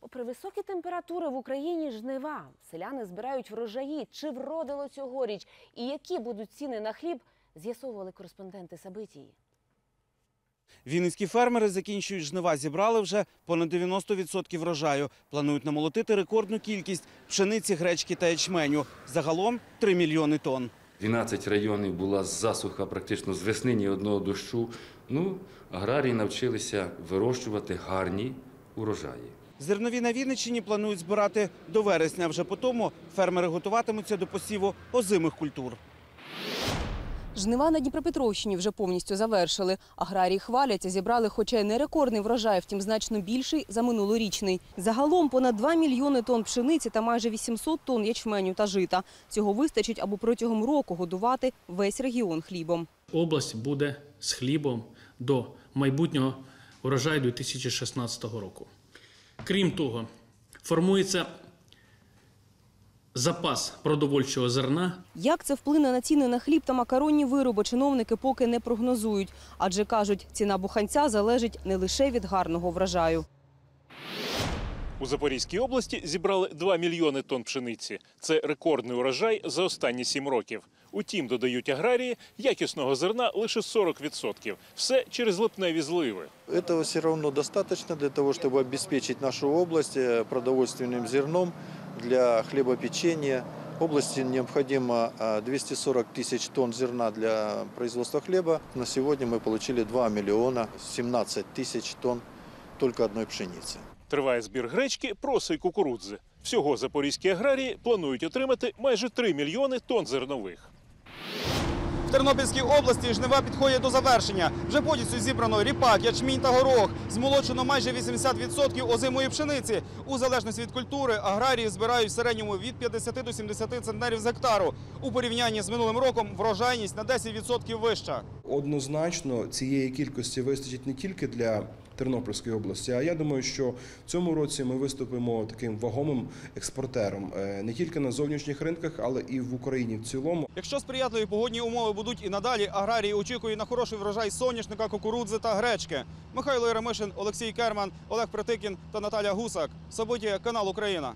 Попри високі температури в Україні жнива, селяни збирають врожаї. Чи вродило цьогоріч і які будуть ціни на хліб, з'ясовували кореспонденти Сабитії. Вінницькі фермери закінчують жнива, зібрали вже понад 90% врожаю. Планують намолотити рекордну кількість пшениці, гречки та ячменю. Загалом 3 мільйони тонн. 12 районів була засуха практично з весни ні одного дощу. Ну, аграрії навчилися вирощувати гарні урожаї. Зернові на Вінниччині планують збирати до вересня. Вже по тому фермери готуватимуться до посіву озимих культур. Жнива на Дніпропетровщині вже повністю завершили. Аграрії хваляться, зібрали хоча й не рекордний врожай, втім значно більший за минулорічний. Загалом понад 2 мільйони тонн пшениці та майже 800 тонн ячменю та жита. Цього вистачить, аби протягом року годувати весь регіон хлібом. область буде з хлібом до майбутнього урожаю 2016 року. Крім того, формується запас продовольчого зерна Як це вплине на ціни на хліб та макаронні вироби, чиновники поки не прогнозують. Адже кажуть, ціна буханця залежить не лише від гарного врожаю. У Запорізькій області зібрали 2 мільйони тонн пшениці. Це рекордний урожай за останні 7 років. Утім, додають аграрії, якісного зерна лише 40%. Все через липневі зливи. Этого все равно достаточно для того, чтобы обеспечить нашу область э, продовольственным зерном для хлебопечения. Области необходимо э, 240 тысяч тонн зерна для производства хлеба. На сегодня мы получили 2 миллиона 17 тысяч тонн только одной пшеницы. Триває збір гречки, проси й кукурудзи. Всього запорізькі аграрії планують отримати майже 3 мільйони тонн зернових. В Тернопільській області жнива підходять до завершення. Вже повністю зібрано ріпак, ячмінь та горох. Змолочено майже 80% озимої пшениці. У залежності від культури аграрії збирають в середньому від 50 до 70 центнерів з гектару. У порівнянні з минулим роком врожайність на 10% вища. Однозначно цієї кількості вистачить не тільки для Тернопільської області, а я думаю, що в цьому році ми виступимо таким вагомим експортером е, не тільки на зовнішніх ринках, але і в Україні в цілому. Якщо сприятливі погодні умови будуть і надалі, аграрії очікують на хороший врожай соняшника, кукурудзи та гречки. Михайло Яремишин, Олексій Керман, Олег Притикін та Наталя Гусак. События канал Україна.